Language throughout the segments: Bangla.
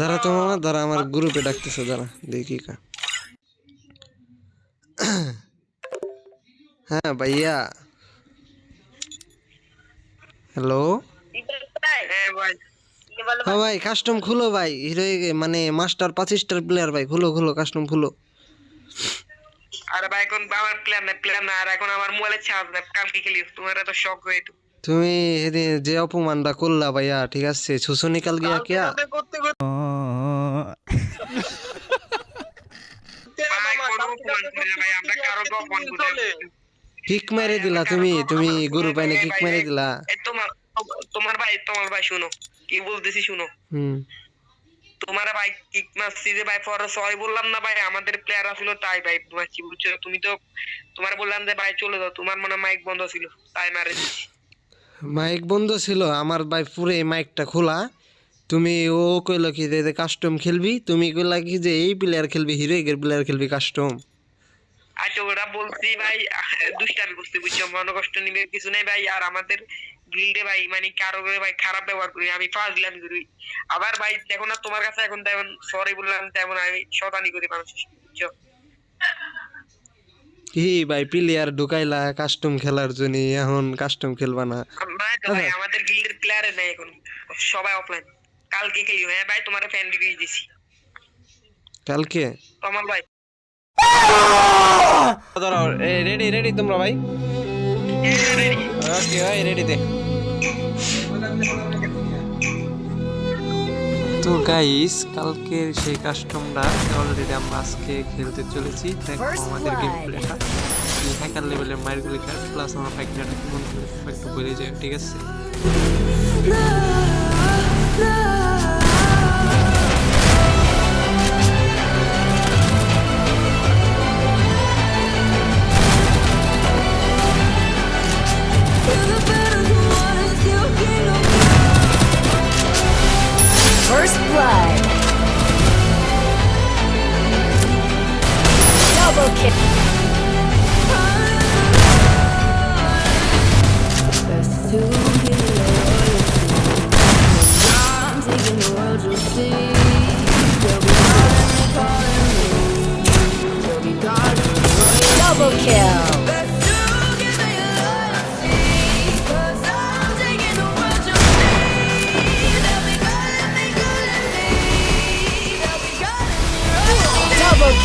দাঁড়া তো মামা দাঁড়া আমার গ্রুপে ডাকতেছে দাঁড়া দেখি কা। হ্যাঁ ভাইয়া। হ্যালো হ্যাঁ ভাই কাস্টম খুলো ভাই। হিরো মানে মাস্টার পাঁচ স্টার প্লেয়ার ভাই। খুলো খুলো কাস্টম খুলো। আরে ভাই এখন আমার প্ল্যান না প্ল্যান না আর এখন আমার মোবাইলে চার্জ না। কালকে খেলি তোমার এত শখ হয়ে তুমি যে অপমানটা করলা ভাইয়া ঠিক আছে? শুশুনি কাল গিয়া কিয়া করতে করতে ভাই কোনো অপমান করি না ভাই আমরা কারও অপমান করি না। কিক মেরে দিলা তুমি তুমি গুরু পাইনে কিক মেরে দিলা। তোমার তোমার ভাই তোমার ভাই শুনো কি বলতেছি শুনো। হুম। তোমার ভাই কিক মারছি যে ভাই পরে সরি বললাম না ভাই আমাদের প্লেয়ার আসলো তাই ভাই মারছি বুঝছ? তুমি তো তোমার বললাম যে ভাই চলে যাও তোমার মনে মাইক বন্ধ ছিল তাই মারে মাইক বন্ধ ছিল আমার ভাই পুরে মাইকটা খোলা। তুমি ও কইলো কি যে কাস্টম খেলবি তুমি কইলা কি যে এই প্লেয়ার খেলবি হিরোইকের প্লেয়ার খেলবি কাস্টম আচ্ছা ওরা বলছি ভাই দুষ্টামি করছি বুঝছ? মনে কষ্ট নিবে কিছু নেই ভাই আর আমাদের গিল্ডে ভাই মানে কারও ভাই খারাপ ব্যবহার করি আমি ফাজলাম করি। আবার ভাই দেখো না তোমার কাছে এখন তেমন সরি বললাম তেমন আমি শতানি করি মানুষের সাথে, বুঝছ? কি ভাই প্লেয়ার ঢুকাইলা কাস্টম খেলার জন্য এখন কাস্টম খেলবা না। ভাই আমাদের গিল্ডের প্লেয়ারে নাই এখন সবাই অফলাইন কালকে খেলি হ্যাঁ ভাই তোমার ফ্যান রিকুইজ দিছি। কালকে? তোমার ভাই। রেডি রেডি তোমরা ভাই? ওকে ভাই রেডি দে তো গাইস কালকের সেই কাস্টমটা অলরেডি আমরা আজকে খেলতে চলেছি। দেখো আমাদের গেম প্লেটা হ্যাকার লেভেলের মায়েরগুলি কার প্লাস আমার ফাইকটা একটু বলে যায় ঠিক আছে?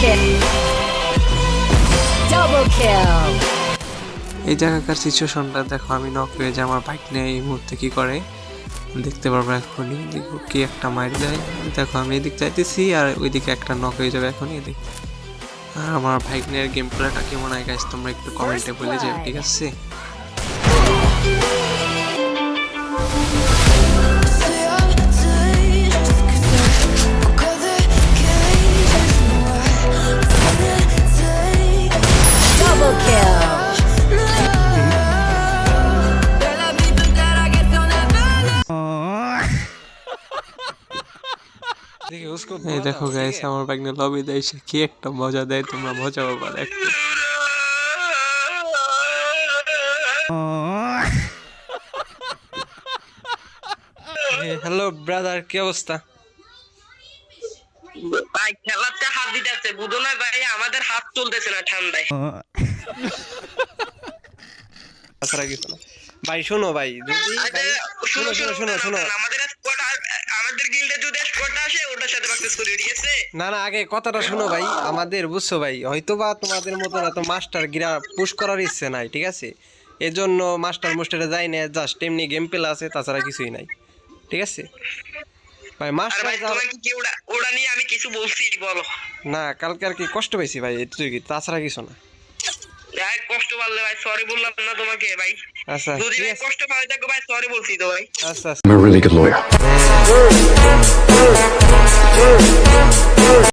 Kill. এই জায়গাকার সিচুয়েশনটা দেখো, আমি নক হয়ে যে আমার বাইক নিয়ে এই মুহূর্তে কি করে, দেখতে পারব এখনই দেখো কি একটা মারি দেয় দেখো আমি এদিক যাইতেছি আর ওইদিকে একটা নক হয়ে যাবে এখনই, এদিক আর আমার ভাইকনের গেম প্লেটা কেমন হয় গাইস তোমরা একটু কমেন্টে বলে যাও ঠিক আছে? এই দেখো গাইস আমার বাইক লবি দেয় সে কি একটা মজা দেয় তোমরা মজা পাবা দেখতে হ্যালো ব্রাদার কি অবস্থা? ভাই খেলাতে হাত দিতেছে বুঝো না ভাই আমাদের হাত চলতেছে না ঠান্ডায়। না ভাই শোনো ভাই যদি শোনো শোনো শোনো শোনো আমাদের স্কোয়াড আমাদের গিল্ডে যদি স্কোয়াড আসে ওটার সাথে প্র্যাকটিস করি ঠিক আছে? না না আগে কথাটা শোনো ভাই আমাদের বুঝছ ভাই হয়তো বা তোমাদের মতো এত মাস্টার গিরা পুশ করার ইচ্ছে নাই ঠিক আছে? এজন্য মাস্টার মুস্টারে যাই না জাস্ট এমনি গেম প্লে আছে তাছাড়া কিছুই নাই ঠিক আছে? ভাই মাস্টার ভাই তোমাকে কি ওটা নিয়ে আমি কিছু বলছি বলো। না কালকে আর কি কষ্ট পেয়েছি ভাই এটুকুই কি তাছাড়া কিছু না। কষ্ট পারলে ভাই সরি বললাম না তোমাকে ভাই। আচ্ছা যদি ঠিক ভাই আছে। কষ্ট পাওয়া থাকো ভাই সরি বলছি তো ভাই। আচ্ছা আচ্ছা। I'm a really good lawyer.